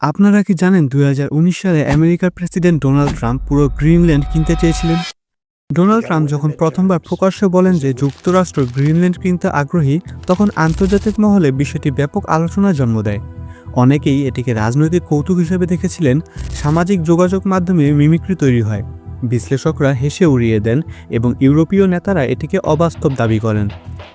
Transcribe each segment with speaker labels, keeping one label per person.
Speaker 1: আপনারা কি জানেন দুই হাজার উনিশ সালে আমেরিকার প্রেসিডেন্ট ডোনাল্ড ট্রাম্প পুরো গ্রিনল্যান্ড কিনতে চেয়েছিলেন? ডোনাল্ড ট্রাম্প যখন প্রথমবার প্রকাশ্যে বলেন যে যুক্তরাষ্ট্র গ্রিনল্যান্ড কিনতে আগ্রহী, তখন আন্তর্জাতিক মহলে বিষয়টি ব্যাপক আলোচনার জন্ম দেয়। অনেকেই এটিকে রাজনৈতিক কৌতুক হিসেবে দেখেছিলেন। সামাজিক যোগাযোগ মাধ্যমে মিমিক্রি তৈরি হয়। বিশ্লেষকরা হেসে উড়িয়ে দেন এবং ইউরোপীয় নেতারা এটিকে অবাস্তব দাবি করেন।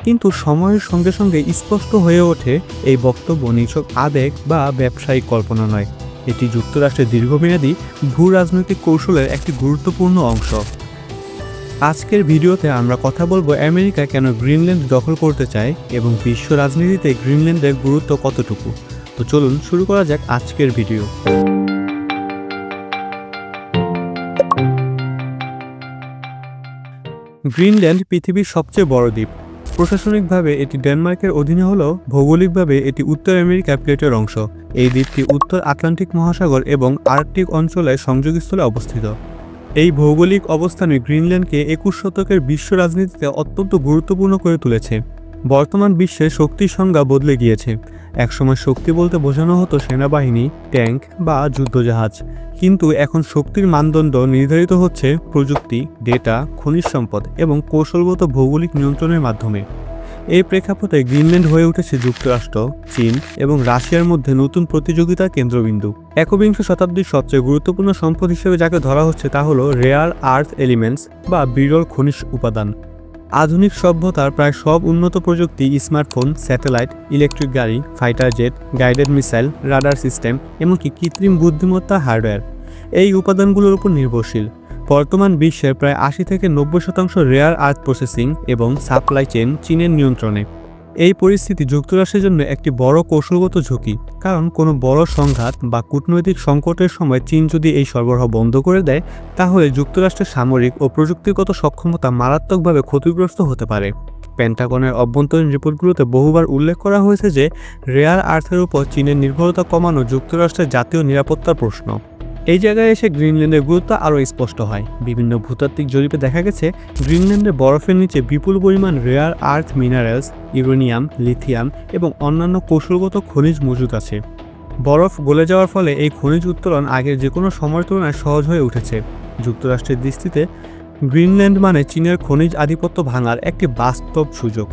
Speaker 1: কিন্তু সময়ের সঙ্গে সঙ্গে স্পষ্ট হয়ে ওঠে, এই বক্তব্য নিছক আবেগ বা ব্যবসায়িক কল্পনা নয়। এটি যুক্তরাষ্ট্রের দীর্ঘমেয়াদী ভূ রাজনৈতিক কৌশলের একটি গুরুত্বপূর্ণ অংশ। আজকের ভিডিওতে আমরা কথা বলব আমেরিকা কেন গ্রিনল্যান্ড দখল করতে চায় এবং বিশ্ব রাজনীতিতে গ্রিনল্যান্ডের গুরুত্ব কতটুকু। তো চলুন শুরু করা যাক আজকের ভিডিও। গ্রিনল্যান্ড পৃথিবীর সবচেয়ে বড় দ্বীপ। প্রশাসনিকভাবে এটি ডেনমার্কের অধীনে হলেও ভৌগোলিকভাবে এটি উত্তর আমেরিকা প্লেটের অংশ। এই দ্বীপটি উত্তর আটলান্টিক মহাসাগর এবং আর্কটিক অঞ্চলের সংযোগস্থলে অবস্থিত। এই ভৌগোলিক অবস্থানে গ্রিনল্যান্ডকে একুশ শতকের বিশ্ব রাজনীতিতে অত্যন্ত গুরুত্বপূর্ণ করে তুলেছে। বর্তমান বিশ্বে শক্তির সংজ্ঞা বদলে গিয়েছে। একসময় শক্তি বলতে বোঝানো হতো সেনাবাহিনী, ট্যাঙ্ক বা যুদ্ধজাহাজ। কিন্তু এখন শক্তির মানদণ্ড নির্ধারিত হচ্ছে প্রযুক্তি, ডেটা, খনিজ সম্পদ এবং কৌশলগত ভৌগোলিক নিয়ন্ত্রণের মাধ্যমে। এই প্রেক্ষাপটে গ্রিনল্যান্ড হয়ে উঠেছে যুক্তরাষ্ট্র, চীন এবং রাশিয়ার মধ্যে নতুন প্রতিযোগিতার কেন্দ্রবিন্দু। একবিংশ শতাব্দীর সবচেয়ে গুরুত্বপূর্ণ সম্পদ হিসেবে যাকে ধরা হচ্ছে তা হলো রেয়ার আর্থ এলিমেন্টস বা বিরল খনিজ উপাদান। আধুনিক সভ্যতার প্রায় সব উন্নত প্রযুক্তি, স্মার্টফোন, স্যাটেলাইট, ইলেকট্রিক গাড়ি, fighter jet, guided missile, radar system, এমনকি কৃত্রিম বুদ্ধিমত্তা হার্ডওয়্যার, এই উপাদানগুলোর উপর নির্ভরশীল। বর্তমান বিশ্বের প্রায় আশি থেকে নব্বই শতাংশ রেয়ার আর্থ প্রসেসিং এবং সাপ্লাই চেন চীনের নিয়ন্ত্রণে। এই পরিস্থিতি যুক্তরাষ্ট্রের জন্য একটি বড় কৌশলগত ঝুঁকি, কারণ কোনো বড় সংঘাত বা কূটনৈতিক সংকটের সময় চীন যদি এই সরবরাহ বন্ধ করে দেয়, তাহলে যুক্তরাষ্ট্রের সামরিক ও প্রযুক্তিগত সক্ষমতা মারাত্মকভাবে ক্ষতিগ্রস্ত হতে পারে। পেন্টাগনের অভ্যন্তরীণ রিপোর্টগুলোতে বহুবার উল্লেখ করা হয়েছে যে, রেয়ার আর্থের উপর চীনের নির্ভরতা কমানো যুক্তরাষ্ট্রের জাতীয় নিরাপত্তার প্রশ্ন। এই জায়গায় এসে গ্রিনল্যান্ডের গুরুত্ব আরও স্পষ্ট হয়। বিভিন্ন ভূতাত্ত্বিক জরিপে দেখা গেছে, গ্রিনল্যান্ডের বরফের নিচে বিপুল পরিমাণ rare earth minerals uranium lithium এবং অন্যান্য কৌশলগত খনিজ মজুদ আছে। বরফ গলে যাওয়ার ফলে এই খনিজ উত্তোলন আগের যে কোনো সময়ের তুলনায় সহজ হয়ে উঠেছে। যুক্তরাষ্ট্রের দৃষ্টিতে গ্রিনল্যান্ড মানে চীনের খনিজ আধিপত্য ভাঙার একটি বাস্তব সুযোগ।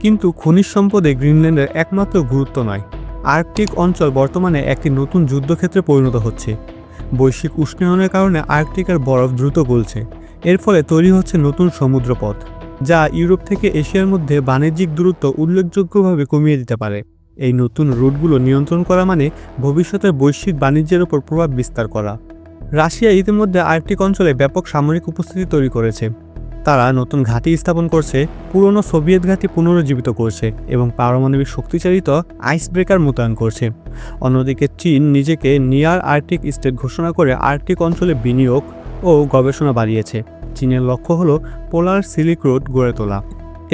Speaker 1: কিন্তু খনিজ সম্পদে গ্রিনল্যান্ডের একমাত্র গুরুত্ব নয়। আর্কটিক অঞ্চল বর্তমানে একটি নতুন যুদ্ধক্ষেত্রে পরিণত হচ্ছে। বৈশ্বিক উষ্ণায়নের কারণে আর্কটিকের বরফ দ্রুত গলছে। এর ফলে তৈরি হচ্ছে নতুন সমুদ্রপথ, যা ইউরোপ থেকে এশিয়ার মধ্যে বাণিজ্যিক দূরত্ব উল্লেখযোগ্যভাবে কমিয়ে দিতে পারে। এই নতুন রুটগুলো নিয়ন্ত্রণ করা মানে ভবিষ্যতের বৈশ্বিক বাণিজ্যের ওপর প্রভাব বিস্তার করা। রাশিয়া ইতিমধ্যে আর্কটিক অঞ্চলে ব্যাপক সামরিক উপস্থিতি তৈরি করেছে। তারা নতুন ঘাঁটি স্থাপন করছে, পুরনো সোভিয়েত ঘাঁটি পুনরুজ্জীবিত করছে এবং পারমাণবিক শক্তিচালিত আইস ব্রেকার মোতায়েন করছে। অন্যদিকে চীন নিজেকে নিয়ার আর্কটিক স্টেট ঘোষণা করে আর্কটিক অঞ্চলে বিনিয়োগ ও গবেষণা বাড়িয়েছে চীনের লক্ষ্য হল পোলার সিলিক রোড গড়ে তোলা।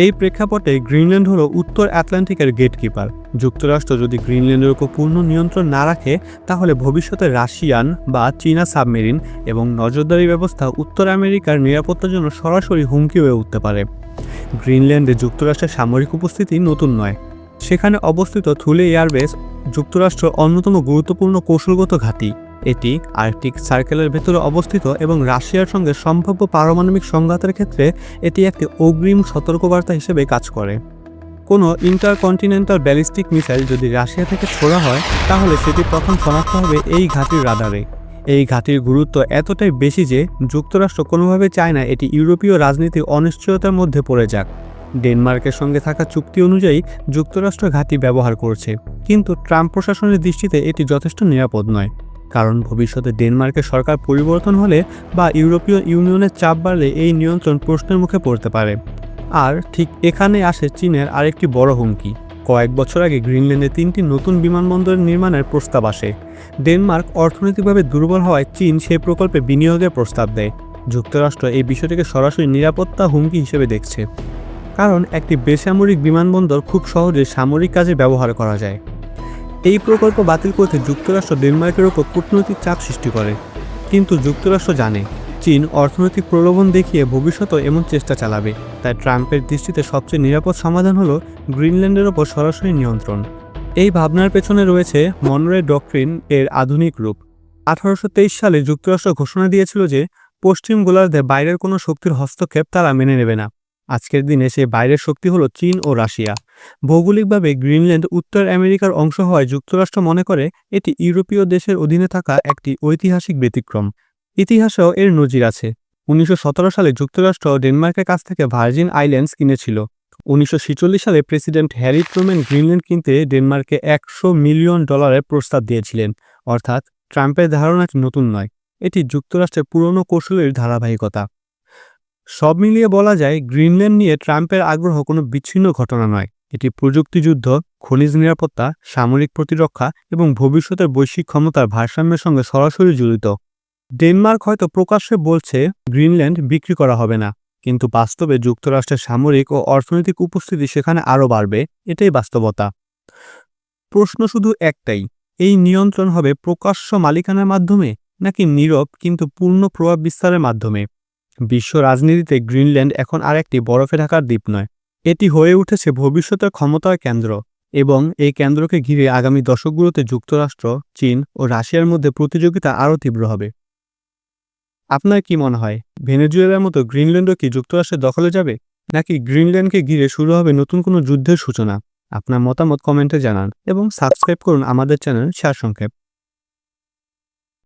Speaker 1: এই প্রেক্ষাপটে গ্রিনল্যান্ড হলো উত্তর আটলান্টিকের গেটকিপার। যুক্তরাষ্ট্র যদি গ্রিনল্যান্ডের উপর পূর্ণ নিয়ন্ত্রণ না রাখে, তাহলে ভবিষ্যতে রাশিয়ান বা চীনা সাবমেরিন এবং নজরদারি ব্যবস্থা উত্তর আমেরিকার নিরাপত্তার জন্য সরাসরি হুমকি হয়ে উঠতে পারে। গ্রিনল্যান্ডে যুক্তরাষ্ট্রের সামরিক উপস্থিতি নতুন নয়। সেখানে অবস্থিত থুলে এয়ারবেস যুক্তরাষ্ট্র অন্যতম গুরুত্বপূর্ণ কৌশলগত ঘাঁটি। এটি আর্কটিক সার্কেলের ভেতরে অবস্থিত এবং রাশিয়ার সঙ্গে সম্ভাব্য পারমাণবিক সংঘাতের ক্ষেত্রে এটি একটি অগ্রিম সতর্কবার্তা হিসেবে কাজ করে। কোনো ইন্টারকন্টিনেন্টাল ব্যালিস্টিক মিসাইল যদি রাশিয়া থেকে ছোড়া হয়, তাহলে সেটি প্রথম শনাক্ত হবে এই ঘাঁটির রাডারে। এই ঘাঁটির গুরুত্ব এতটাই বেশি যে যুক্তরাষ্ট্র কোনোভাবে চায় না এটি ইউরোপীয় রাজনীতির অনিশ্চয়তার মধ্যে পড়ে যাক। ডেনমার্কের সঙ্গে থাকা চুক্তি অনুযায়ী যুক্তরাষ্ট্র ঘাঁটি ব্যবহার করছে। কিন্তু ট্রাম্প প্রশাসনের দৃষ্টিতে এটি যথেষ্ট নিরাপদ নয়। কারণ ভবিষ্যতে ডেনমার্কের সরকার পরিবর্তন হলে বা ইউরোপীয় ইউনিয়নের চাপ বাড়লে এই নিয়ন্ত্রণ প্রশ্নের মুখে পড়তে পারে। আর ঠিক এখানে আসে চীনের আরেকটি বড় হুমকি। কয়েক বছর আগে গ্রিনল্যান্ডে তিনটি নতুন বিমানবন্দর নির্মাণের প্রস্তাব আসে। ডেনমার্ক অর্থনৈতিকভাবে দুর্বল হওয়ায় চীন সেই প্রকল্পে বিনিয়োগের প্রস্তাব দেয়। যুক্তরাষ্ট্র এই বিষয়টিকে সরাসরি নিরাপত্তা হুমকি হিসেবে দেখছে। কারণ একটি বেসামরিক বিমানবন্দর খুব সহজে সামরিক কাজে ব্যবহার করা যায়। এই প্রকল্প বাতিল করতে যুক্তরাষ্ট্র ডেনমার্কের ওপর কূটনৈতিক চাপ সৃষ্টি করে। কিন্তু যুক্তরাষ্ট্র জানে, চীন অর্থনৈতিক প্রলোভন দেখিয়ে ভবিষ্যতেও এমন চেষ্টা চালাবে। তাই ট্রাম্পের দৃষ্টিতে সবচেয়ে নিরাপদ সমাধান হলো গ্রিনল্যান্ডের ওপর সরাসরি নিয়ন্ত্রণ। এই ভাবনার পেছনে রয়েছে মনরে ডক্ট্রিন এর আধুনিক রূপ। আঠারোশো তেইশ সালে যুক্তরাষ্ট্র ঘোষণা দিয়েছিল যে পশ্চিম গোলার্ধে বাইরের কোনো শক্তির হস্তক্ষেপ তারা মেনে নেবে না। আজকের দিনে সেই বাইরের শক্তি হলো চীন ও রাশিয়া। ভৌগোলিকভাবে গ্রিনল্যান্ড উত্তর আমেরিকার অংশ হয় যুক্তরাষ্ট্র মনে করে এটি ইউরোপীয় দেশের অধীনে থাকা একটি ঐতিহাসিক ব্যতিক্রম। ইতিহাসেও এর নজির আছে। উনিশশো সতেরো সালে যুক্তরাষ্ট্র ডেনমার্কের কাছ থেকে ভার্জিন আইল্যান্ডস কিনেছিল। উনিশশো সালে প্রেসিডেন্ট হ্যারি ট্রুম্যান গ্রিনল্যান্ড কিনতে ডেনমার্কে একশো মিলিয়ন ডলারের প্রস্তাব দিয়েছিলেন। অর্থাৎ ট্রাম্পের ধারণাটি নতুন নয়। এটি যুক্তরাষ্ট্রের পুরনো কৌশলের ধারাবাহিকতা। সব মিলিয়ে বলা যায় গ্রিনল্যান্ড নিয়ে ট্রাম্পের আগ্রহ কোনো বিচ্ছিন্ন ঘটনা নয়। এটি প্রযুক্তিযুদ্ধ, খনিজ নিরাপত্তা, সামরিক প্রতিরক্ষা এবং ভবিষ্যতের বৈশ্বিক ক্ষমতার ভারসাম্যের সঙ্গে সরাসরি জড়িত। ডেনমার্ক হয়তো প্রকাশ্যে বলছে গ্রিনল্যান্ড বিক্রি করা হবে না, কিন্তু বাস্তবে যুক্তরাষ্ট্রের সামরিক ও অর্থনৈতিক উপস্থিতি সেখানে আরও বাড়বে, এটাই বাস্তবতা। প্রশ্ন শুধু একটাই, এই নিয়ন্ত্রণ হবে প্রকাশ্য মালিকানার মাধ্যমে নাকি নীরব কিন্তু পূর্ণ প্রভাব বিস্তারের মাধ্যমে? বিশ্ব রাজনীতিতে গ্রিনল্যান্ড এখন আর একটি বরফে ঢাকার দ্বীপ নয়। এটি হয়ে উঠেছে ভবিষ্যতের ক্ষমতার কেন্দ্র এবং এই কেন্দ্রকে ঘিরে আগামী দশকগুলোতে যুক্তরাষ্ট্র, চীন ও রাশিয়ার মধ্যে প্রতিযোগিতা আরও তীব্র হবে। আপনার কি মনে হয়, ভেনেজুয়েলার মতো গ্রিনল্যান্ডও কি যুক্তরাষ্ট্রের দখলে যাবে, নাকি গ্রিনল্যান্ডকে ঘিরে শুরু হবে নতুন কোনো যুদ্ধের সূচনা? আপনার মতামত কমেন্টে জানান এবং সাবস্ক্রাইব করুন আমাদের চ্যানেল সারসংক্ষেপ।